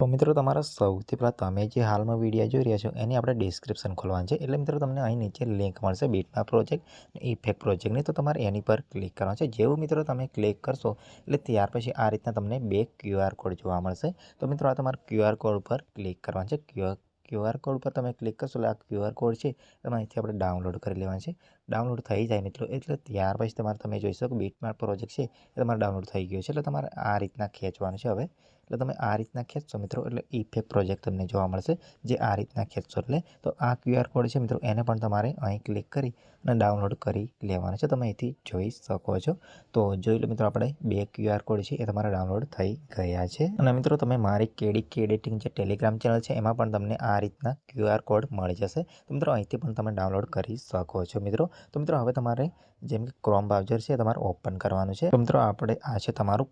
તો મિત્રો તમારા સૌથી પહેલાં તમે જે હાલમાં વીડિયો જોઈ રહ્યા છો, એની આપણે ડિસ્ક્રિપ્શન ખોલવાનું છે. એટલે મિત્રો તમને અહીં નીચે લિંક મળશે બીટના પ્રોજેક્ટ ઇફેક્ટ પ્રોજેક્ટની તો તમારે એની પર ક્લિક કરવાનું છે. જેવું મિત્રો તમે ક્લિક કરશો, એટલે ત્યાર પછી આ રીતના તમને બે ક્યુઆર કોડ જોવા મળશે. તો મિત્રો આ તમારા ક્યુઆર કોડ પર ક્લિક કરવાનું છે. ક્યુઆર ક્યુઆર કોડ પર તમે ક્લિક કરશો, એટલે આ ક્યુઆર કોડ છે, એમાં અહીંથી આપણે ડાઉનલોડ કરી લેવાનું છે. ડાઉનલોડ થઈ જાય મિત્રો, એટલે ત્યાર પછી તમારે તમે જોઈ શકો બીટમાર્ટ પ્રોજેક્ટ છે, એ તમારે ડાઉનલોડ થઈ ગયો છે. એટલે તમારે આ રીતના ખેંચવાનું છે હવે. એટલે તમે આ રીતના ખેંચશો મિત્રો, એટલે ઇફેક્ટ પ્રોજેક્ટ તમને જોવા મળશે જે આ રીતના ખેંચશો એટલે. તો આ ક્યુઆર કોડ છે મિત્રો, એને પણ તમારે અહીં ક્લિક કરી અને ડાઉનલોડ કરી લેવાનો છે. તમે અહીંથી જોઈ શકો છો. તો જોઈ લો મિત્રો, આપણે બે ક્યુઆર કોડ છે એ તમારા ડાઉનલોડ થઈ ગયા છે. અને મિત્રો, તમે મારી કેડી કેડિટિંગ જે ટેલિગ્રામ ચેનલ છે, એમાં પણ તમને આ રીતના ક્યુઆર કોડ મળી જશે. તો મિત્રો, અહીંથી પણ તમે ડાઉનલોડ કરી શકો છો મિત્રો. તો મિત્રો, હવે તમારે જેમ કે ક્રોમ બ્રાઉઝર છે તમારે ઓપન કરવાનું છે. તો મિત્રો, આપણે આ છે તમારું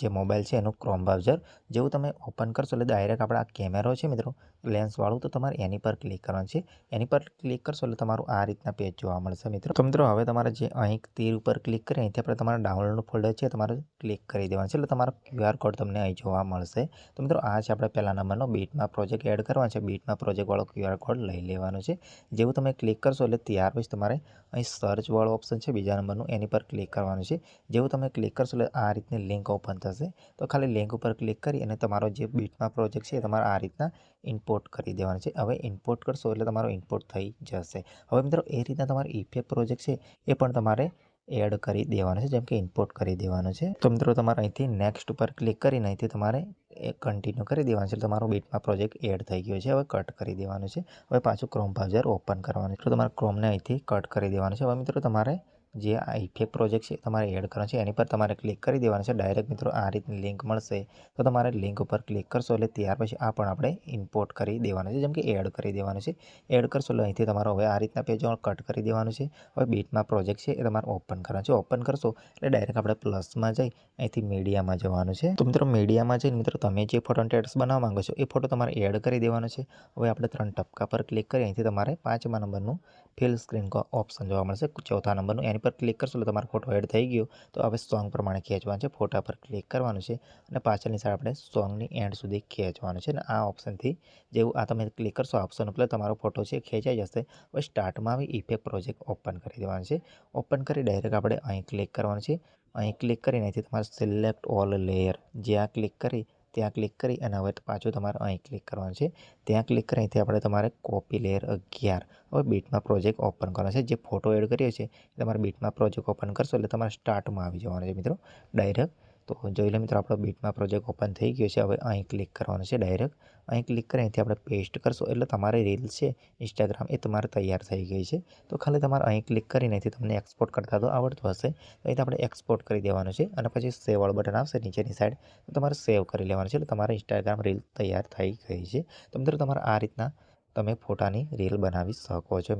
જે મોબાઈલ છે એનું ક્રોમ બ્રાઉઝર જેવું તમે ઓપન કરશો એટલે ડાયરેક્ટ આપણા કેમેરો છે મિત્રો લેન્સવાળું તો તમારે એની પર ક્લિક કરવાનું છે. એની પર ક્લિક કરશો એટલે તમારું આ રીતના પેજ જોવા મળશે મિત્રો. તો મિત્રો, હવે તમારે જે અહીં તીર ઉપર ક્લિક કરી અહીંથી આપણે તમારા ડાઉનલોડનું ફોલ્ડર છે તમારે ક્લિક કરી દેવાનું છે એટલે તમારો ક્યુઆર કોડ તમને અહીં જોવા મળશે. તો મિત્રો, આ છે આપણે પહેલા નંબરનો બીટમાં પ્રોજેક્ટ એડ કરવાનો છે. બીટમાં પ્રોજેક્ટવાળો ક્યુઆર કોડ લઈ લેવાનો છે. જેવું તમે ક્લિક કરશો એટલે ત્યાર પછી તમારે અહીં સર્ચવાળો ઓપ્શન છે બીજા નંબરનું, એની પર ક્લિક કરવાનું છે. જેવું તમે ક્લિક કરશો એટલે આ રીતની લિંક ઓપન થશે. તો ખાલી લિંક ઉપર ક્લિક કરી અને તમારો જે બીટમાં પ્રોજેક્ટ છે તમારે આ રીતના ઇમ્પોર્ટ કરી દેવાનો છે. હવે ઇમ્પોર્ટ કરશો એટલે તમારો ઇમ્પોર્ટ થઈ જશે. હવે મિત્રો, એ રીતના તમારો ઇફેક્ટ પ્રોજેક્ટ છે એ પણ તમારે એડ કરી દેવાનો છે, જેમ કે ઇમ્પોર્ટ કરી દેવાનો છે. તો મિત્રો, તમારે અહીંથી નેક્સ્ટ ઉપર ક્લિક કરીને અહીંથી તમારે એ કન્ટિન્યુ કરી દેવાનું છે તમારો બીટમાં પ્રોજેક્ટ એડ થઈ ગયો છે. હવે કટ કરી દેવાનું છે. હવે પાછું ક્રોમ બ્રાઉઝર ઓપન કરવાનું છે. તો તમારે ક્રોમને અહીંથી કટ કરી દેવાનું છે. હવે મિત્રો, તમારે જે આ ઇફેક્ટ પ્રોજેક્ટ છે તમારે એડ કરવાનો છે, એની પર તમારે ક્લિક કરી દેવાનું છે. ડાયરેક્ટ મિત્રો આ રીતની લિંક મળશે, તો તમારે લિંક ઉપર ક્લિક કરશો એટલે ત્યાર પછી આ પણ આપણે ઇમ્પોર્ટ કરી દેવાનું છે. જેમ કે એડ કરી દેવાનું છે. એડ કરશો એટલે અહીંથી તમારો હવે આ રીતના પેજ કટ કરી દેવાનું છે. હવે બીટમાં પ્રોજેક્ટ છે એ તમારે ઓપન કરવાનું છે. ઓપન કરશો એટલે ડાયરેક્ટ આપણે પ્લસમાં જઈ અહીંથી મીડિયામાં જવાનું છે. તો મિત્રો મીડિયામાં જઈને મિત્રો તમે જે ફોટો ટેટ્સ બનાવવા માંગો છો એ ફોટો તમારે એડ કરી દેવાનો છે. હવે આપણે ત્રણ ટપકા પર ક્લિક કરી અહીંથી તમારે પાંચમા નંબરનું ફિલ સ્ક્રીન ઓપ્શન જોવા મળશે. ચોથા નંબરનું એની પર ક્લિક કરશો એટલે તમારો ફોટો એડ થઈ ગયો. તો હવે સોંગ પ્રમાણે ખેંચવાનું છે. ફોટા પર ક્લિક કરવાનું છે. અને પાછળની સાઈડ આપણે સોંગની એન્ડ સુધી ખેંચવાનું છે. અને આ ઓપ્શનથી જેવું આ તમે ક્લિક કરશો ઓપ્શન ઉપર તમારો ફોટો છે ખેંચાઈ જશે. હવે સ્ટાર્ટમાં આવી ઇફેક્ટ પ્રોજેક્ટ ઓપન કરી દેવાનું છે. ઓપન કરી ડાયરેક્ટ આપણે અહીં ક્લિક કરવાનું છે. અહીં ક્લિક કરીને અહીંથી તમારે સિલેક્ટ ઓલ લેયર જ્યાં ક્લિક કરી ત્યાં ક્લિક કરી અને હવે પાછું તમારે અહીં ક્લિક કરવાનું છે. ત્યાં ક્લિક કરી અહીંથી આપણે તમારે કોપી લેયર અગિયાર. હવે બીટમાં પ્રોજેક્ટ ઓપન કરવાનો છે. જે ફોટો એડ કર્યો છે તમારે બીટમાં પ્રોજેક્ટ ઓપન કરશો એટલે તમારે સ્ટાર્ટમાં આવી જવાનું છે મિત્રો. ડાયરેક્ટ તો જોઈ લો મિત્રો, આપણો બીટમાં પ્રોજેક્ટ ઓપન થઈ ગયો છે. હવે અહીં ક્લિક કરવાનું છે ડાયરેક્ટ અહીં ક્લિક કરી અહીંથી આપણે પેસ્ટ કરશો. એટલે તમારી રીલ છે ઇન્સ્ટાગ્રામ એ તમારે તૈયાર થઈ ગઈ છે. તો ખાલી તમારે અહીં ક્લિક કરીને તમને એક્સપોર્ટ કરતા તો આવડતું હશે. તો અહીં આપણે એક્સપોર્ટ કરી દેવાનું છે અને પછી સેવવાળું બટન આવશે નીચેની સાઈડ તો તમારે સેવ કરી લેવાનું છે. એટલે તમારે ઇન્સ્ટાગ્રામ રીલ તૈયાર થઈ ગઈ છે. તો મિત્રો, તમારે આ રીતના તમે ફોટાની રીલ બનાવી શકો છો.